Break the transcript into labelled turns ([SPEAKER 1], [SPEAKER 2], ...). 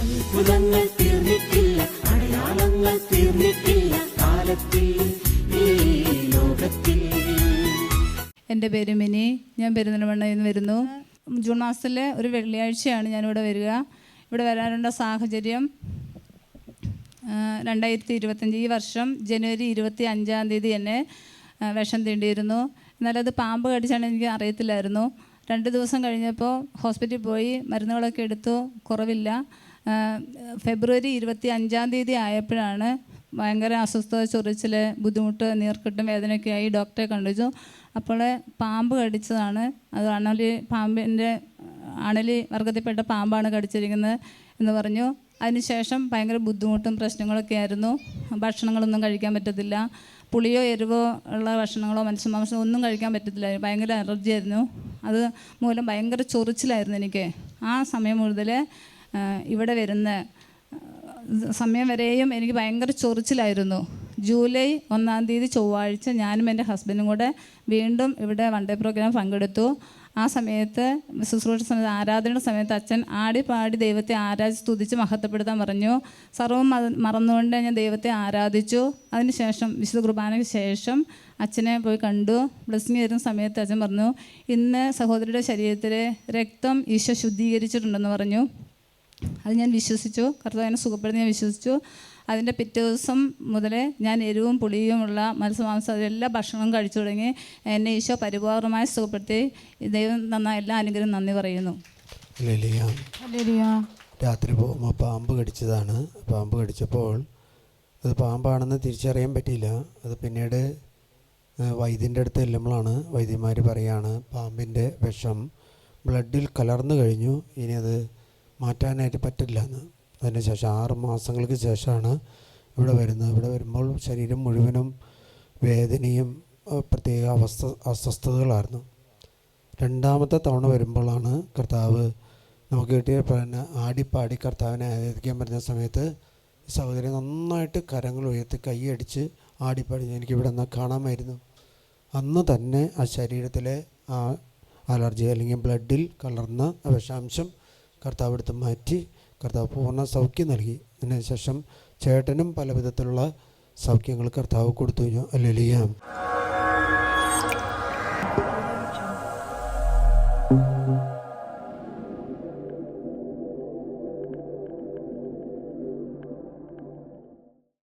[SPEAKER 1] അത്ഭുതങ്ങൾ തീർന്നിട്ടില്ല അടയാളങ്ങൾ തീർന്നിട്ടില്ല കാലത്തിൽ
[SPEAKER 2] എന്റെ പേര് മിനി ഞാൻ പെരുന്തൽമണ്ണയിൽ നിന്ന് വരുന്നു. ജൂൺ മാസത്തിലെ ഒരു വെള്ളിയാഴ്ചയാണ് ഞാനിവിടെ വരിക. ഇവിടെ വരാനുള്ള സാഹചര്യം രണ്ടായിരത്തി ഇരുപത്തഞ്ച് ഈ വർഷം ജനുവരി ഇരുപത്തി അഞ്ചാം തീയതി എന്നെ വിഷം തീണ്ടിയിരുന്നു. എന്നാലത് പാമ്പ് കടിച്ചാണ് എനിക്ക് അറിയത്തില്ലായിരുന്നു. രണ്ട് ദിവസം കഴിഞ്ഞപ്പോൾ ഹോസ്പിറ്റലിൽ പോയി മരുന്നുകളൊക്കെ എടുത്തു കുറവില്ല. ഫെബ്രുവരി ഇരുപത്തി അഞ്ചാം തീയതി ആയപ്പോഴാണ് ഭയങ്കര അസ്വസ്ഥത ചൊറിച്ചിൽ ബുദ്ധിമുട്ട് നീർക്കെട്ടും വേദനയൊക്കെ ആയി ഡോക്ടറെ കണ്ടിച്ചു അപ്പോൾ പാമ്പ് കടിച്ചതാണ്. അത് അണലി പാമ്പിന്റെ അണലി വർഗത്തിൽപ്പെട്ട പാമ്പാണ് കടിച്ചിരിക്കുന്നത് എന്ന് പറഞ്ഞു. അതിനുശേഷം ഭയങ്കര ബുദ്ധിമുട്ടും പ്രശ്നങ്ങളൊക്കെ ആയിരുന്നു. ഭക്ഷണങ്ങളൊന്നും കഴിക്കാൻ പറ്റത്തില്ല. പുളിയോ എരിവോ ഉള്ള ഭക്ഷണങ്ങളോ മനുഷ്യമാംസം ഒന്നും കഴിക്കാൻ പറ്റത്തില്ല. ഭയങ്കര അലർജി ആയിരുന്നു അത് മൂലം ഭയങ്കര ചൊറിച്ചിലായിരുന്നു എനിക്ക്. ആ സമയം മുതൽ ഇവിടെ വരുന്ന സമയം വരെയും എനിക്ക് ഭയങ്കര ചൊറിച്ചിലായിരുന്നു. ജൂലൈ ഒന്നാം തീയതി ചൊവ്വാഴ്ച ഞാനും എന്റെ ഹസ്ബൻഡും കൂടെ വീണ്ടും ഇവിടെ വൺ ഡേ പ്രോഗ്രാം പങ്കെടുത്തു. ആ സമയത്ത് ശുശ്രൂഷ സമയത്ത് ആരാധനയുടെ സമയത്ത് അച്ഛൻ ആടി പാടി ദൈവത്തെ ആരാധിച്ച് സ്തുതിച്ച് മഹത്വപ്പെടുത്താൻ പറഞ്ഞു. സർവം മത- മറന്നുകൊണ്ട് ഞാൻ ദൈവത്തെ ആരാധിച്ചു. അതിനുശേഷം വിശുദ്ധ കുർബാനയ്ക്ക് ശേഷം അച്ഛനെ പോയി കണ്ടു. ബ്ലസ്സിങ് തരുന്ന സമയത്ത് അച്ഛൻ പറഞ്ഞു ഇന്ന് സഹോദരിയുടെ ശരീരത്തിലെ രക്തം ഈശോ ശുദ്ധീകരിച്ചിട്ടുണ്ടെന്ന് പറഞ്ഞു. അത് ഞാൻ വിശ്വസിച്ചു. കർത്താവിനെ സുഖപ്പെടുന്ന ഞാൻ വിശ്വസിച്ചു. അതിന്റെ പിറ്റേ ദിവസം മുതലേ ഞാൻ എരിവും പുളിയുമുള്ള മത്സ്യമാംസം എല്ലാ ഭക്ഷണവും കഴിച്ചു തുടങ്ങി. എന്നെ ഈശോ പരിപൂർണമായി സുഖപ്പെടുത്തി. ദൈവം നന്ന എല്ലാ അനുഗ്രഹം നന്ദി പറയുന്നു.
[SPEAKER 3] രാത്രി പോകുമ്പോൾ പാമ്പ് കടിച്ചതാണ്. പാമ്പ് കടിച്ചപ്പോൾ അത് പാമ്പാണെന്ന് തിരിച്ചറിയാൻ പറ്റിയില്ല. അത് പിന്നീട് വൈദ്യന്റെ അടുത്ത് ചെല്ലുമ്പോഴാണ് വൈദ്യന്മാർ പറയാണ് പാമ്പിന്റെ വിഷം ബ്ലഡിൽ കലർന്നു കഴിഞ്ഞു. ഇനി അത് മാറ്റാനായിട്ട് പറ്റില്ല എന്ന്. അതിന് ശേഷം ആറ് മാസങ്ങൾക്ക് ശേഷമാണ് ഇവിടെ വരുന്നത്. ഇവിടെ വരുമ്പോൾ ശരീരം മുഴുവനും വേദനയും പ്രത്യേക അവസ്ഥ അസ്വസ്ഥതകളായിരുന്നു. രണ്ടാമത്തെ തവണ വരുമ്പോഴാണ് കർത്താവ് നമുക്ക് കിട്ടിയ പിന്നെ ആടിപ്പാടി കർത്താവിനെ ആരാധിക്കാൻ പറ്റുന്ന സമയത്ത് സഹോദരി നന്നായിട്ട് കരങ്ങൾ ഉയർത്തി കൈയടിച്ച് ആടിപ്പാടി എനിക്ക് ഇവിടെ നിന്ന് കാണാമായിരുന്നു. അന്ന് തന്നെ ആ ശരീരത്തിലെ ആ അലർജി അല്ലെങ്കിൽ ബ്ലഡിൽ കലർന്ന വിഷാംശം കർത്താവ് എടുത്ത് മാറ്റി കർത്താവ് പൂർണ സൗഖ്യം നൽകി. അതിനുശേഷം ചേട്ടനും പല വിധത്തിലുള്ള സൗഖ്യങ്ങൾ കർത്താവ് കൊടുത്തു കഴിഞ്ഞു. അല്ലെലിയാം